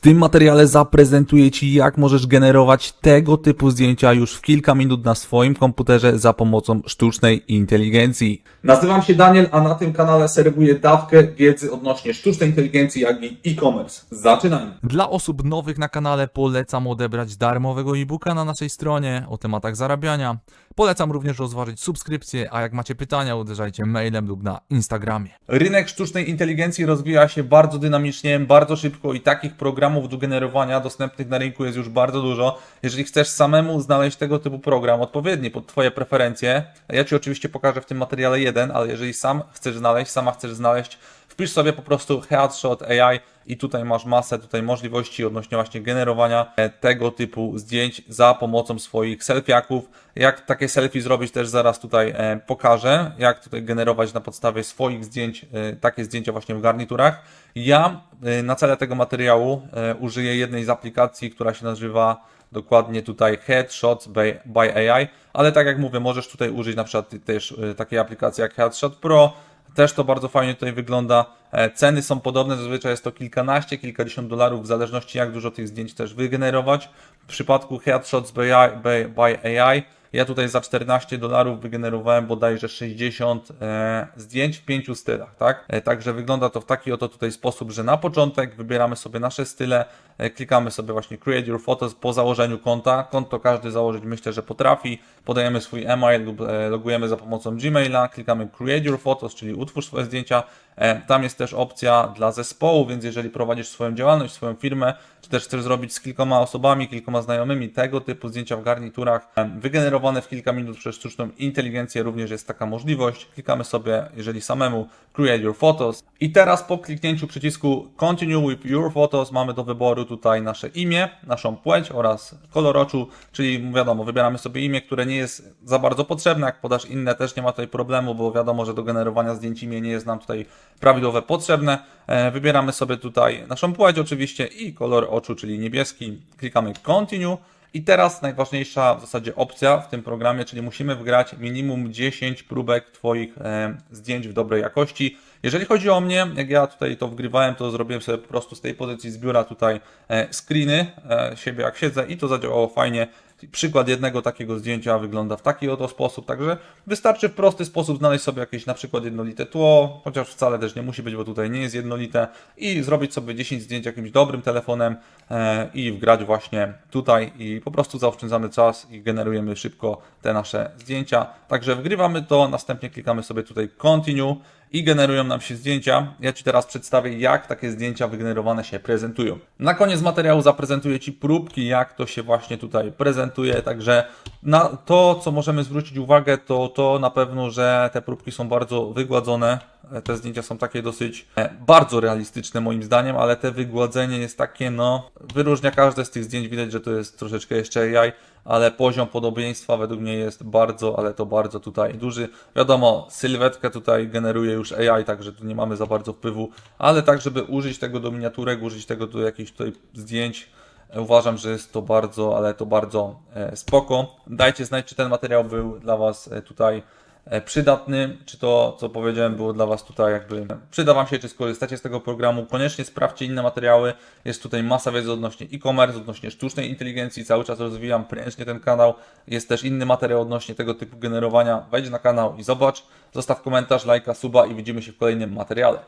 tym materiale zaprezentuję Ci, jak możesz generować tego typu zdjęcia już w kilka minut na swoim komputerze za pomocą sztucznej inteligencji. Nazywam się Daniel, a na tym kanale serwuję dawkę wiedzy odnośnie sztucznej inteligencji, jak i e-commerce. Zaczynajmy! Dla osób nowych na kanale polecam odebrać darmowego e-booka na naszej stronie o tematach zarabiania. Polecam również rozważyć subskrypcję, a jak macie pytania, uderzajcie mailem lub na Instagramie. Rynek sztucznej inteligencji rozwija się bardzo dynamicznie, bardzo szybko i takich programów do generowania dostępnych na rynku jest już bardzo dużo. Jeżeli chcesz samemu znaleźć tego typu program odpowiedni pod Twoje preferencje, ja Ci oczywiście pokażę w tym materiale jeden, ale jeżeli sam chcesz znaleźć, sama chcesz znaleźć, wpisz sobie po prostu Headshot AI i tutaj masz masę tutaj możliwości odnośnie właśnie generowania e, tego typu zdjęć za pomocą swoich selfiaków. Jak takie selfie zrobić też zaraz tutaj e, pokażę, jak tutaj generować na podstawie swoich zdjęć e, takie zdjęcia właśnie w garniturach. Ja na cele tego materiału użyję jednej z aplikacji, która się nazywa dokładnie tutaj Headshots by, by AI, ale tak jak mówię, możesz tutaj użyć na przykład też takiej aplikacji jak Headshot Pro, też to bardzo fajnie tutaj wygląda. E, Ceny są podobne, zazwyczaj jest to kilkanaście, kilkadziesiąt dolarów, w zależności jak dużo tych zdjęć też wygenerować. W przypadku Headshots by AI, by, by AI ja tutaj za 14 dolarów wygenerowałem bodajże 60 e, zdjęć w pięciu stylach, tak? E, także wygląda to w taki oto tutaj sposób, że na początek wybieramy sobie nasze style, e, klikamy sobie właśnie Create Your Photos po założeniu konta. Konto każdy założyć myślę, że potrafi. Podajemy swój e-mail lub logujemy za pomocą Gmaila, klikamy Create Your Photos, czyli utwórz swoje zdjęcia. Tam jest też opcja dla zespołu, więc jeżeli prowadzisz swoją działalność, swoją firmę, czy też chcesz zrobić z kilkoma osobami, kilkoma znajomymi tego typu zdjęcia w garniturach, e, w kilka minut przez sztuczną inteligencję, również jest taka możliwość. Klikamy sobie, jeżeli samemu, Create Your Photos. I teraz po kliknięciu przycisku Continue with Your Photos mamy do wyboru tutaj nasze imię, naszą płeć oraz kolor oczu, czyli wiadomo, wybieramy sobie imię, które nie jest za bardzo potrzebne. Jak podasz inne, też nie ma tutaj problemu, bo wiadomo, że do generowania zdjęć imię nie jest nam tutaj prawidłowe potrzebne. E, Wybieramy sobie tutaj naszą płeć oczywiście i kolor oczu, czyli niebieski. Klikamy Continue. I teraz najważniejsza w zasadzie opcja w tym programie, czyli musimy wgrać minimum 10 próbek Twoich e, zdjęć w dobrej jakości. Jeżeli chodzi o mnie, jak ja tutaj to wgrywałem, to zrobiłem sobie po prostu z tej pozycji z biura tutaj e, screeny e, siebie jak siedzę i to zadziałało fajnie. Przykład jednego takiego zdjęcia wygląda w taki oto sposób, także wystarczy w prosty sposób znaleźć sobie jakieś na przykład jednolite tło, chociaż wcale też nie musi być, bo tutaj nie jest jednolite i zrobić sobie 10 zdjęć jakimś dobrym telefonem e, i wgrać właśnie tutaj i po prostu zaoszczędzamy czas i generujemy szybko te nasze zdjęcia. Także wgrywamy to, następnie klikamy sobie tutaj continue i generują nam się zdjęcia. Ja Ci teraz przedstawię, jak takie zdjęcia wygenerowane się prezentują. Na koniec materiału zaprezentuję Ci próbki, jak to się właśnie tutaj prezentuje. Także na to, co możemy zwrócić uwagę, to to na pewno, że te próbki są bardzo wygładzone. Te zdjęcia są takie dosyć e, bardzo realistyczne moim zdaniem, ale te wygładzenie jest takie, no, wyróżnia każde z tych zdjęć. Widać, że to jest troszeczkę jeszcze AI ale poziom podobieństwa według mnie jest bardzo, ale to bardzo tutaj duży. Wiadomo, sylwetkę tutaj generuje już AI, także tu nie mamy za bardzo wpływu, ale tak, żeby użyć tego do miniaturek, użyć tego do jakichś tutaj zdjęć, e, uważam, że jest to bardzo, ale to bardzo e, spoko. Dajcie znać, czy ten materiał był dla Was tutaj przydatny, czy to, co powiedziałem, było dla Was tutaj jakby przyda Wam się, czy skorzystacie z tego programu. Koniecznie sprawdźcie inne materiały. Jest tutaj masa wiedzy odnośnie e-commerce, odnośnie sztucznej inteligencji. Cały czas rozwijam prężnie ten kanał. Jest też inny materiał odnośnie tego typu generowania. Wejdź na kanał i zobacz. Zostaw komentarz, lajka, suba i widzimy się w kolejnym materiale.